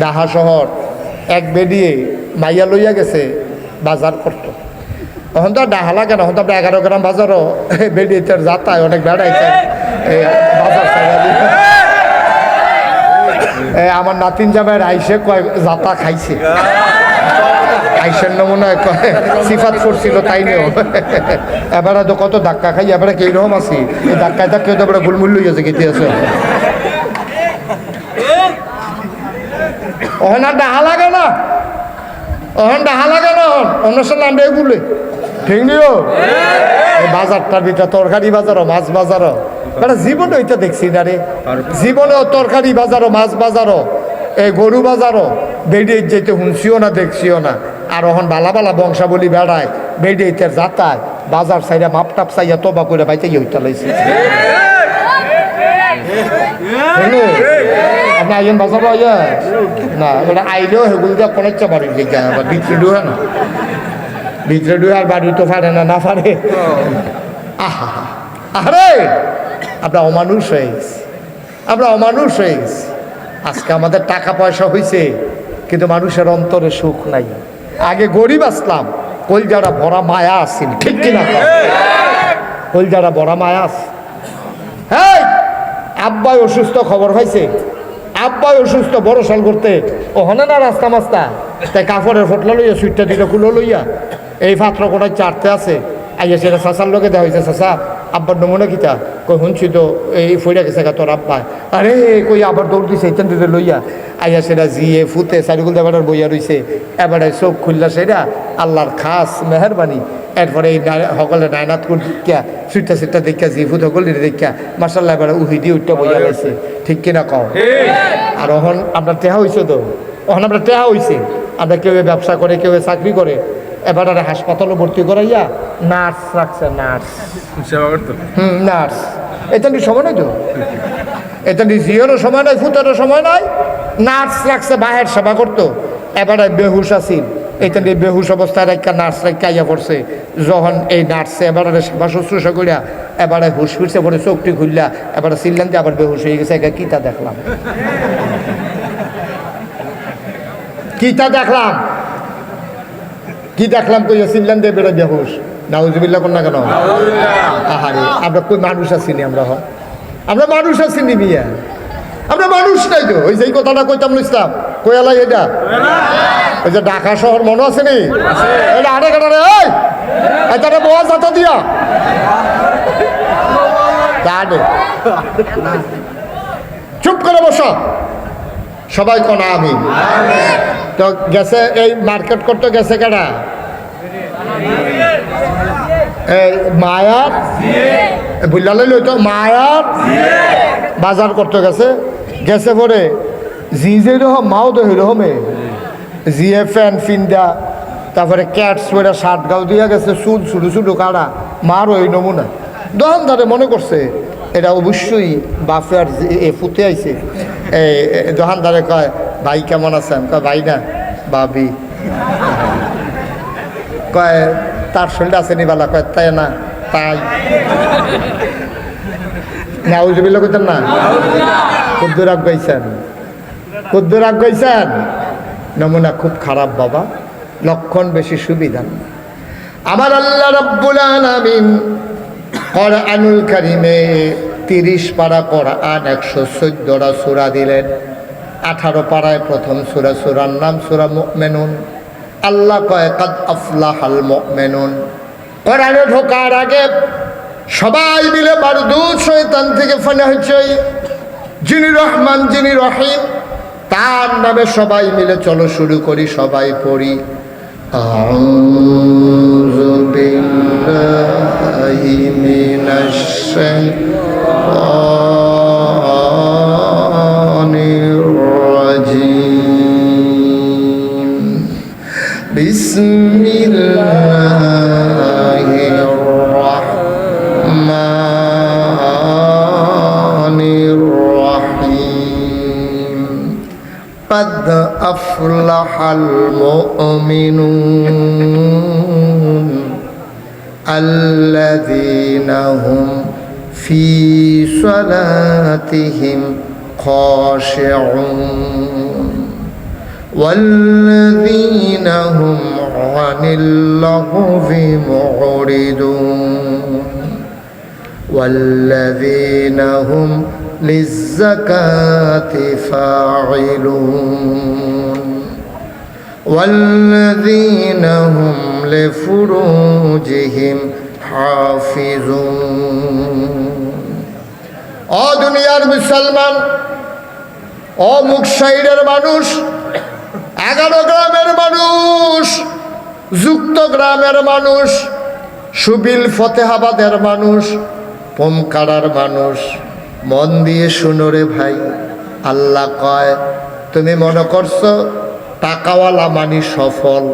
ডাহা শহর এক বেডিয়ে মাইয়া লইয়া গেছে বাজার করত। তখন তো লাগে না তখন তো এগারো গ্রাম বাজারও বেডিয়ে যাতায় অনেক এ, আমার নাতিন জামাইয়ের আইসে কয় যাতা খাইছে। আইসের নমুনা সিফাত করছিল তাই নিও। এবারে তো কত ধাক্কা খাই এবারে কি রকম আছি ধাক্কায় ধাক্কা তো এবারে গুলমুল লইয়া যে গেতে আছে? ওখানে আর ডাহা লাগে না। অহন ডাহা লাগে না অহন। অনুষ্ঠান আমরা এগুলো ঠিক নিও? বাজারটার ভিতরে তরকারি বাজারও মাছ বাজারও। বেটা জীবনে ওইটা দেখছি না রে। জীবনেও তরকারি বাজারও মাছ বাজারও এই গরু বাজারও। বেডিয়ে যেতে শুনছিও না দেখছিও না। আর ওখান বালা বালা বংশাবলী বেড়ায় তার যাতায়। বাজার সাইডে মাপ টাপ চাইয়া তবা করে বাইতে ইউটা লাইছে? আপনি বাজার ইয়া না ওটা আইলেও সেগুলো দিয়ে পড়াইতে পারি বিজ্ঞান আবার বিক্রি ডুয়ে না? ভিতরে ডুয়ে আর বাড়ি তো পারে না না ফাড়ে আহা। আরে আমরা অমানুষ হয়ে গেছি আমরা অমানুষ হয়ে আজকে আমাদের টাকা পয়সা হয়েছে কিন্তু মানুষের অন্তরে সুখ নাই। আগে গরিব আসলাম, কলজারা ভরা মায়া আসছিল ঠিক কিনা? কলজারা ভরা মায়া আস হ্যাঁ আব্বাই অসুস্থ খবর হয়েছে আব্বাই অসুস্থ বড় সাল করতে। ও হনে না রাস্তা মাস্তা? তাই কাপড়ের ফটলা লইয়া, সুইটটা দিল কুলো লইয়া। এই পাত্র কোটায় চারতে আছে। আইয়া সেটা চাষার লোকে দেওয়া হয়েছে চাষা আব্বার নমুনা কিতা? কই শুনছি তো এই ফইরা গেছে গা তোর আব্বা। আরে কই আবার দৌড় দিছে এইখান দিতে লইয়া। আইয়া সেটা জিয়ে ফুতে চারিগুল দেবার বইয়া রইছে। এবারে চোখ খুললা সেটা আল্লাহর খাস মেহরবানি। এরপরে এই সকলে নায়নাত করে দেখিয়া সুইটা সুইটা দেখিয়া জিফুত সকলে দেখিয়া মার্শাল্লাহ এবারে উহি দিয়ে উঠটা বইয়া লাইছে ঠিক কিনা কও? আর ওহন আপনার টেহা হইছে তো? ওখানে আপনার টেহা হইছে। আমরা কেউ ব্যবসা করে কেউ চাকরি করে। এবার আর হাসপাতালে ভর্তি করাইয়া নার্স রাখছে নার্স। হুম নার্স। এটা সময় নাই তো? এটা জিওরও সময় নাই ফুটারও সময় নাই। নার্স রাখছে বাহের সেবা করতো। এবারে বেহুশ আছিল এটা নিয়ে বেহুশ অবস্থায় একটা নার্স রেখে আইয়া পড়ছে। যখন এই নার্সে এবারে সেবা শুশ্রূষা করিয়া এবারে হুশ ফিরছে পরে চোখটি খুললা এবারে চিল্লান যে আবার বেহুশ হয়ে গেছে এটা কিতা দেখলাম? কিতা দেখলাম? কি দেখলাম কইয়া চিল্লান দিয়ে বেড়ে বেহুশ নাউজুবিল্লা কোন না কেন? আহারে আমরা কই মানুষ আছিনি আমরা হ। আমরা মানুষ আছিনি মিয়া। আমরা মানুষ নাই তো। ওই যে এই কথাটা কইতাম ইসলাম কয়ালাই এটা? ওই যে ঢাকা শহর মনে আছে নি? এটা আরে কাটা রে? এটা বয়া যাতা দিয়া। চুপ করে বসো। সবাই কোনা আমি তো গেছে এই মার্কেট করতে গেছে কেডা? এই মায়ার? বুঝলালে লইতো মায়ার? বাজার করতে গেছে। গেছে পরে জি যে রকম মাও তো রকমে। জিএ ফ্যান ফিন্দা তারপরে ক্যাটস পরে শার্ট গাও দিয়া গেছে চুল ছুটু ছুটু কাড়া মার ওই নমুনা। দোকানদারে মনে করছে এটা অবশ্যই বাফে আর এ ফুতে আইছে। এই এ, দোকানদারে কয় ভাই কেমন আছেন? কয়, ভাই না? বাবি কয়, তার শরীরটা আছে নিবালা কয়, তাই না? তাই। না, উজবিল্লা কইতেন না? কুদ্দুর আগ গাইছেন। কুদ্দুর আগ গাইছেন? নমুনা খুব খারাপ, বাবা। লক্ষণ বেশি সুবিধা আমার আল্লাহ রব্বুল আলামিন কোরআনুল কারিমে তিরিশ পারা কোরআন একশো চোদ্দটা সূরা দিলেন। আঠারো পাড়ায় প্রথম সুরা সুরার নাম সুরা মেনুন আল্লাহ কয়, কাদ আফলাহাল মেনুন কোরআনে ঢোকার আগে সবাই মিলে বারদুদ শয়তান থেকে ফানা হয়েছে যিনি রহমান, যিনি রহিম, তার নামে সবাই মিলে চলো শুরু করি, সবাই পড়ি। আহ بسم الله الرحمن الرحيم. قد أفلح المؤمنون الذين هم في صلاتهم خاشعون والذين هم عن اللغو معرضون والذين هم للزكاة فاعلون والذين هم لفروجهم حافظون ও দুনিয়ার মুসলমান ও মুকসাইডের মানুষ এগারো গ্রামের মানুষ যুক্ত গ্রামের মানুষ, সুবিল ফতেহাবাদের মানুষ পোমকাড়ার মানুষ। মন দিয়ে শুনো রে ভাই, আল্লাহ কয়, তুমি মনে করছ টাকাওয়ালা মানি সফল?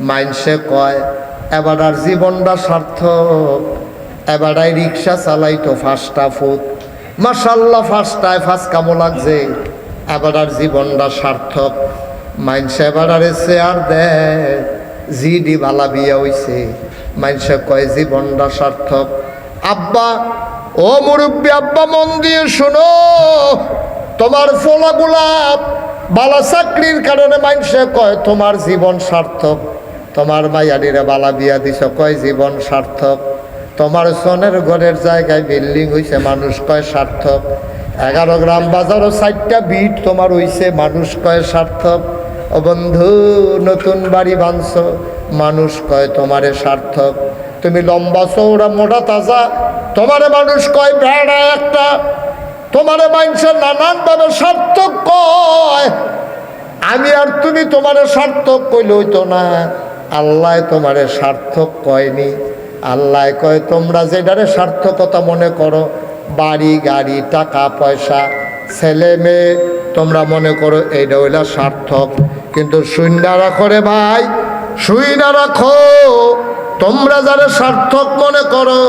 মাইনসে কয়, এবার আর জীবনটা সার্থক। এবারাই রিক্সা চালাইতো ফার্স্টা ফুট। মাসাল্লাহ ফার্স্টায় ফার্স্ট কামো লাগছে। এবার আর জীবনটা সার্থক। মাইনসে এবার আর চেয়ার দেয়। জিডি ভালা বিয়া হইছে। মাইনসে কয়, জীবনটা সার্থক। আব্বা, ও মুরব্বী আব্বা, মন দিয়ে শোনো। তোমার ফোলা গোলাপ বালা চাকরির কারণে মাইনসে কয়, তোমার জীবন সার্থক। তোমার মাইয়াডিরে বালা বিয়া দিছ, কয়, জীবন সার্থক। তোমার সোনের ঘরের জায়গায় বিল্ডিং হইছে, মানুষ কয়, সার্থক। এগারো গ্রাম বাজারও চারটা বিট তোমার হইছে, মানুষ কয়, সার্থক। ও বন্ধু, নতুন বাড়ি বাঁধছ মানুষ কয়, তোমারে সার্থক। তুমি লম্বা চৌড়া মোটা, তাজা। তোমারে মানুষ কয় বেড়া একটা। তোমারে মানুষের নানানভাবে সার্থক কয়। আমি আর তুমি তোমারে সার্থক কইলে হইতো না। আল্লাহ তোমারে সার্থক কয়নি। আল্লাহ কয়, তোমরা যেটারে সার্থকতা মনে করো, বাড়ি, গাড়ি, টাকা, পয়সা, ছেলে, মেয়ে, তোমরা মনে করো এইটা হইলা সার্থক। কিন্তু শূন্য রাখো ভাই শূন্য রাখো। তোমরা যারা সার্থক মনে করো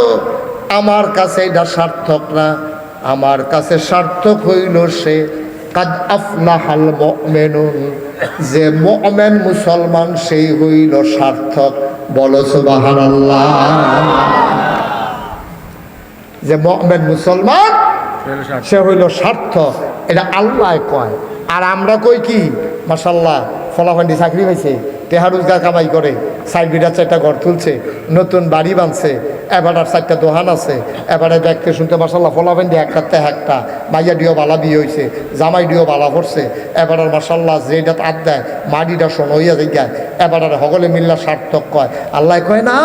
আমার কাছে এটা সার্থক না। আমার কাছে সার্থক হইল সে কাদ আফলাহাল মুমিনুন। যে মুমিন মুসলমান সেই হইল সার্থক। বলো সুবহানাল্লাহ। যে মুমিন মুসলমান সে হইল সার্থক। এটা আল্লাহ কয়। আর আমরা কই কি? মাসাল্লাহ ফলাফান্ডি চাকরি পাইছে, টেহা রোজগার কামাই করে সাইড বিটার চারটা ঘর তুলছে, নতুন বাড়ি বানছে এবারার চারটা দোকান আছে এবারে দেখতে শুনতে মাসাল্লাহ ফলাফান্ডি একটা তে একটা মাইয়া ডিও বালা বিয়ে হয়েছে জামাই ডিও বালা পড়ছে এবারার মাসাল্লাহ যেটা আদ দেয়, মাটিটা শোন হইয়া যায় এবারার হগলে মিল্লা সার্থক কয়, আল্লাহ কয়, না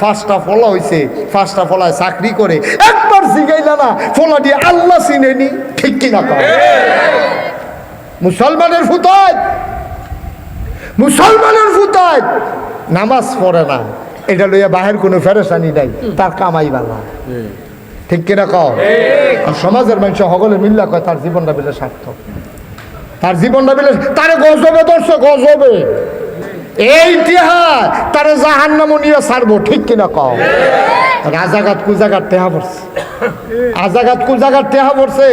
ফার্স্টটা ফলা হয়েছে ফার্স্টটা ফলায় চাকরি করে, একবার জিগাইলা না ফলা দিয়ে আল্লাহ চিনেনি, ঠিক কিনা কয়? মুসলমানের ফুতায়। মুসলমানের ফুতায়। নামাজ পড়ে না। এটা লইয়া বাহের কোনো ফেরেসানি নাই। তার কামাই বালা ঠিক কিনা কও? আর সমাজের মানুষ সকলে মিল্লা কয় তার জীবনটা বিলে সার্থক। তার জীবনটা বিলে তারে গজবে ধরছে গজবে। এই ইতিহাস তারে জাহান নামও নিয়ে ছাড়বো। ঠিক কিনা কও? রাজাঘাট কুজাঘাট টেহা পড়ছে। আজাঘাট কুজাঘাট টেহা পড়ছে।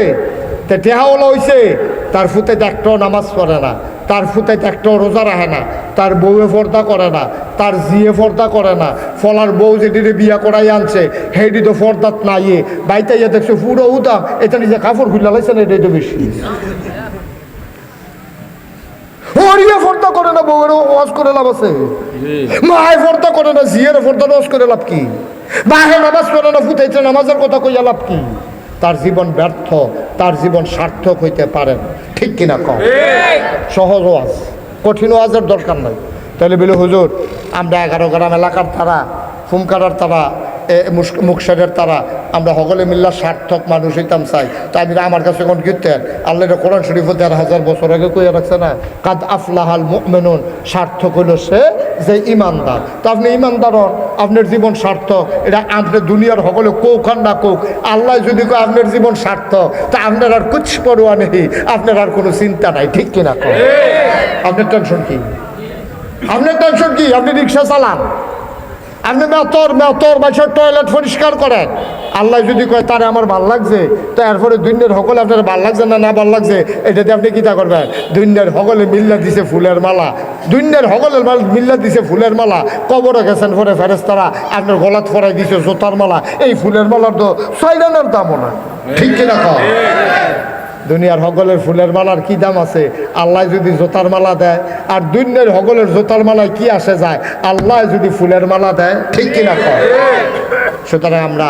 তে টেহা ওলা হইছে তার ফুতে একটাও নামাজ পড়ে না। তার ফুতে একটাও রোজা রাখে না। তার বউয়ে পর্দা করে না। তার জিয়ে পর্দা করে না। ফলার বউ যেটিরে বিয়া করাই আনছে হেডি তো পর্দাত নাই বাইতে ইয়ে দেখছে পুরো উদা এটা নিজে কাপড় খুলে লাইছে না এটাই তো বেশি হরিয়া ফর্দা করে না বউয়ের ওয়াজ করে লাভ আছে। মায় ফর্দা করে না জিয়ের ফর্দা ওয়াজ করে লাভ কি? বাহে নামাজ পড়ে না, ফুটাইছে নামাজের কথা কইয়া লাভ কি? তার জীবন ব্যর্থ, তার জীবন সার্থক হইতে পারেন ঠিক কিনা কম? সহজ ওয়াজ। কঠিন ওয়াজের দরকার নাই। তাহলে বলে, হুজুর, আমরা এগারো গ্রাম এলাকার তারা, ফুমকারার তারা মুকসারের তারা, আমরা সকলে মিল্লা সার্থক মানুষ হইতাম চাই। তা আমি আমার কাছে কোন কীর্তেন আল্লাহ কোরআন শরীফ দেড় হাজার বছর আগে কইয়া রাখছে না, কাদ আফলাহাল মেনুন সার্থক হইল সে যে ইমানদার। তো আপনি ইমানদার আপনার জীবন স্বার্থ এটা আপনার দুনিয়ার সকলে কৌখান না কৌক। আল্লাহ যদি কয় আপনার জীবন স্বার্থ তা আপনার আর কুছ পড়ুয়া নেই। আপনার আর কোনো চিন্তা নাই। ঠিক কিনা আপনার টেনশন কি? আপনার টেনশন কি? আপনি রিক্সা চালান। আপনি মেতর মেতর বাসার টয়লেট পরিষ্কার করেন। আল্লাহ যদি কয়, তারে আমার ভালো লাগছে তো এরপরে দুনিয়ার সকলে আপনার ভালো লাগছে না না ভালো লাগছে, এটাতে আপনি কিতা করবেন? দুনিয়ার সকলে মিল্লা দিছে ফুলের মালা। দুনিয়ার সকলের মাল মিল্লা দিছে ফুলের মালা। কবরে গেছেন পরে ফেরেস্তারা আপনার গলাত ফরাই দিছে জোতার মালা। এই ফুলের মালার তো ছয়ডানের দামও না। ঠিক কিনা কও? দুনিয়ার হগলের ফুলের মালার কি দাম আছে? আল্লাহ যদি জোতার মালা দেয়, আর দুনিয়ার হগলের জোতার মালায় কি আসে যায়? আল্লাহ যদি ফুলের মালা দেয়, ঠিক কিনা কয় সুতরাং আমরা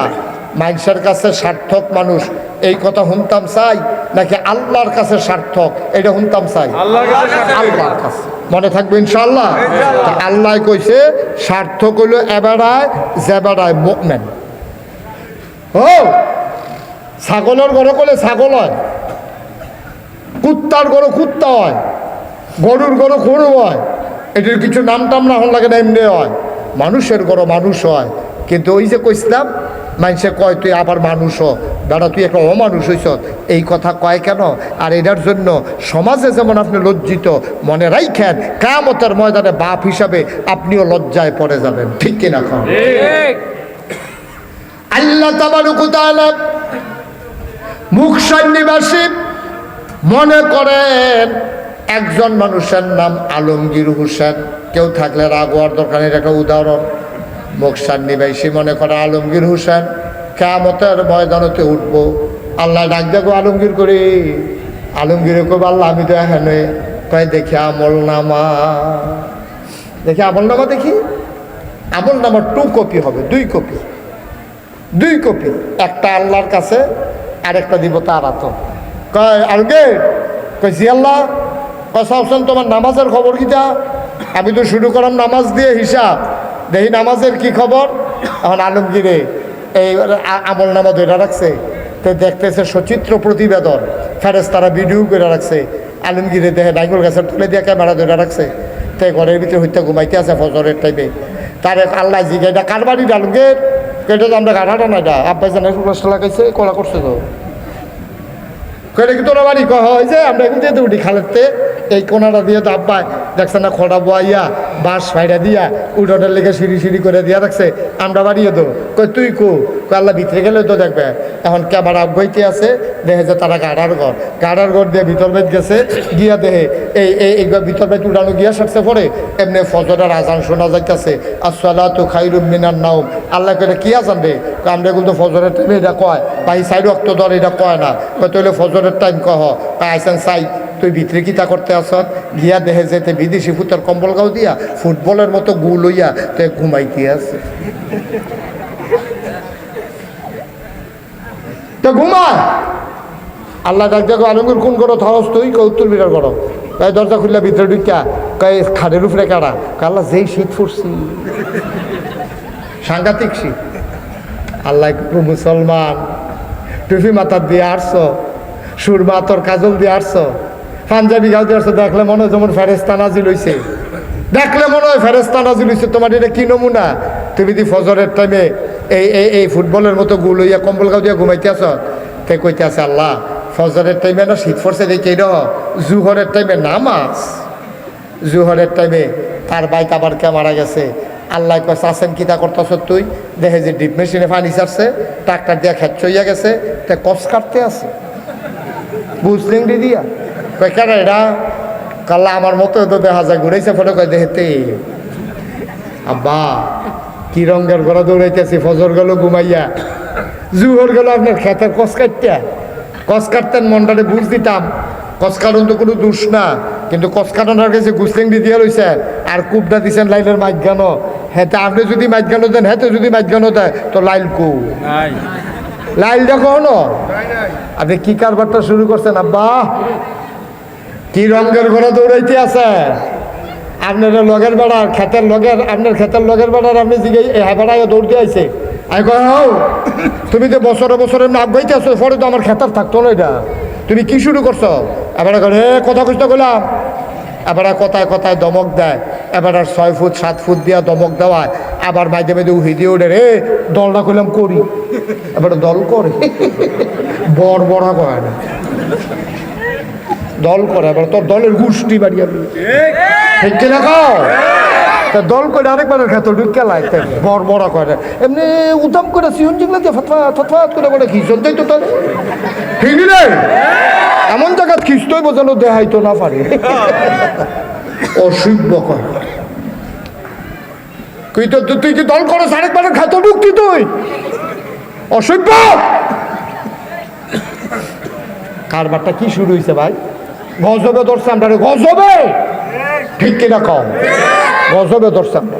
মানুষের কাছে সার্থক মানুষ। এই কথা শুনতাম চাই নাকি আল্লাহর কাছে সার্থক? এটা শুনতাম চাই। আল্লাহর কাছে মনে থাকবে ইনশাল্লাহ আল্লাহ কইছে সার্থক হইল এবারায় জেবারায় মোকমেন ও ছাগলের গরু করলে ছাগল হয় কুত্তার গরু কুত্তা হয় গরুর গরু গরু হয়। এটির কিছু নাম টাম না হন লাগে না এমনি হয়। মানুষের গরু মানুষ হয়। কিন্তু ওই যে কইসলাম মানুষে কয় তুই আবার মানুষ হ। দাদা তুই একটা অমানুষ হইস এই কথা কয় কেন? আর এটার জন্য সমাজে যেমন আপনি লজ্জিত মনে রাইখেন কামতের ময়দানে বাপ হিসাবে আপনিও লজ্জায় পড়ে যাবেন। ঠিক কিনা খান আল্লাহ তাবারুকুতালা মুখসান নিবাসী মনে করেন একজন মানুষের নাম আলমগীর হোসেন। কেউ থাকলে রাগ হওয়ার দরকার এটা একটা উদাহরণ। মুখসান নিবাসী মনে করে আলমগীর হোসেন। কেমতের ময়দানতে উঠবো। আল্লাহ ডাক দেখো আলমগীর করি। আলমগীর কব আল্লাহ, আমি তো এখানে কয় দেখি আমল নামা। দেখি আমল নামা দেখি? আমল নামার টু কপি হবে, দুই কপি দুই কপি একটা আল্লাহর কাছে, আরেকটা দিব তার আত কয় আলগে কয়, জি আল্লাহ। কয় সবসন তোমার নামাজের খবর কিটা? আমি তো শুরু করলাম নামাজ দিয়ে হিসাব। দেখি নামাজের কি খবর? এখন আলমগীরে এই আমল নামা ধরে রাখছে। তো দেখতেছে সচিত্র প্রতিবেদন। ফেরেস তারা ভিডিও করে রাখছে। আলমগীরে দেখে নাইগুল গাছের তুলে দিয়ে ক্যামেরা ধরে রাখছে। তাই ঘরের ভিতরে হইতে ঘুমাইতে আছে ফজরের টাইমে তার এক আল্লাহ এটা কার বাড়ি আলমগীর? কেটে তো আমরা গাঠাটা না এটা আব্বাই জানে কষ্ট লাগাইছে কলা করছে তো। কেটে কি তোরা বাড়ি কহ? হয়েছে আমরা এখন যেতে উঠি খালেতে। এই কোনাটা দিয়ে দাব পায় দেখছে না খড়া বয়াইয়া, বাঁশ ফাইডা দিয়া উঠোটার লেগে সিঁড়ি সিঁড়ি করে দিয়া রাখছে আমরা বাড়িয়ে দো কই তুই কু? আল্লাহ ভিতরে গেলে তো দেখবে। এখন ক্যামেরা বইতে আছে, দেখে যে তারা গাড়ার ঘর। গাড়ার ঘর দিয়ে ভিতর বেদ গেছে, গিয়া দেহে এই এই এই ভিতর বেদ উঠানো গিয়া সারছে পরে, এমনি ফজরের আজান শোনা যাইতেছে আসসালা তো খাইরুম মিনার নাও আল্লাহ করে কি আজান রে? আমরা কিন্তু ফজরের টাইমে এটা কয়, ভাই সাইড রক্ত ধর, এটা কয় না। তাহলে ফজরের টাইম কহ। কয়, আইসেন সাই, তুই ভিতরে কিতা করতে আসত গিয়া দেহে যেতে বিদেশি ফুতের কম্বল গাও দিয়া, ফুটবলের মতো গু লইয়া তে ঘুমাইতে আছে। তো ঘুমায়। আল্লাহ ডাক দেখো, আলমগীর, কোন করো থহস তুই কৌতুল বিরার করো তাই দরজা খুললে ভিতরে ঢুকিয়া কয়ে খাটের উপরে কারা? আল্লাহ যেই শীত ফুটছি। সাংঘাতিক শীত। আল্লাহ মুসলমান। টুপি মাথার দিয়ে আসছো সুরমা, তোর কাজল দিয়ে আসছো পাঞ্জাবি গাও দিয়ে আসছো দেখলে মনে হয় যেমন ফেরেস্তা নাজিল হইছে। দেখলে মনে হয় ফেরেস্তা নাজিল হইছে। তোমার এটা কি নমুনা? তুমি দি ফজরের টাইমে এই এই এই ফুটবলের মতো গুল হইয়া কম্বল গাও দিয়ে ঘুমাইতে আস তে কইতে আছে, আল্লাহ, ফজরের টাইমে না শীত পড়ছে দেখে, এই জুহরের টাইমে নামাজ। জুহরের টাইমে তার বাইক আবার কে মারা গেছে। আল্লাহ কস আসেন কিতা করতেছ তুই? দেখে যে ডিপ মেশিনে পানি ছাড়ছে, ট্রাক্টার দিয়ে খেত চইয়া গেছে, তে কস কাটতে আছে। বুঝলেন দিয়া। কয় কেন এটা? কাল্লা আমার মতো তো দেখা যায় ঘুরাইছে ফটো, কয় দেখতে আব্বা কি রঙের ঘোরা দৌড়াইতেছি? ফজর গেল ঘুমাইয়া। জুহর গেল আপনার খেতের কস কাটতে। কস কাটতেন মনটারে বুঝ দিতাম। কস কাটন তো কোনো দোষ না। কিন্তু কস কাটনের কাছে গুসলিং দিয়ে রয়েছে আর কুপটা দিছেন লাইলের মাঝখানো হেতে আপনি যদি মাঝখানো দেন হেতে যদি মাঝখানো দেয় তো লাইল কু। লাইল দেখো না আপনি কি কারবারটা শুরু করছেন আব্বা? কি রঙের ঘোড়া দৌড়াইতে আছে? আপনার লগের বেড়ার খেতের লগের, আপনার খেতের লগের বেড়ার আপনি জিগে হ্যাঁ বেড়ায় দৌড়তে আইছে। আমি কয়, হও, তুমি তো বছরে বছরে নাক গাইতে আসো পরে তো আমার খেতার থাকতো না এটা। তুমি কি শুরু করছ? এবারে হে কথা কইতে কইলাম। এবার কথায় কথায় দমক দেয়। এবার আর ছয় ফুট, সাত ফুট দিয়া দমক দেওয়ায়। আবার মাঝে মাঝে উহি দিয়ে ওঠে রে দলটা করলাম করি। এবার দল করে? বড় বড় করে না। দল করে, এবার তোর দলের গোষ্ঠী বাড়িয়ে ঠিক কিনা তা দল করে আরেকবারের খেত ঢুকে লাইতে বড় বড় করে। এমনি উদাম করে সিহন জিগলা দিয়ে ফতফা ফতফাত করে বলে খিচন দেয় তো তাহলে? ঠিক রে এমন জায়গা খিস্তই বোঝানো দেহাইতো না পারে। অসভ্য করে। তুই তো তুই কি দল করো আরেকবারের খেত ঢুকতি তুই? অসভ্য! কারবারটা কি শুরু হয়েছে ভাই? গজবে ধরছে আমরা গজবে? ঠিক কিনা কম গজবে ধরছে আমরা।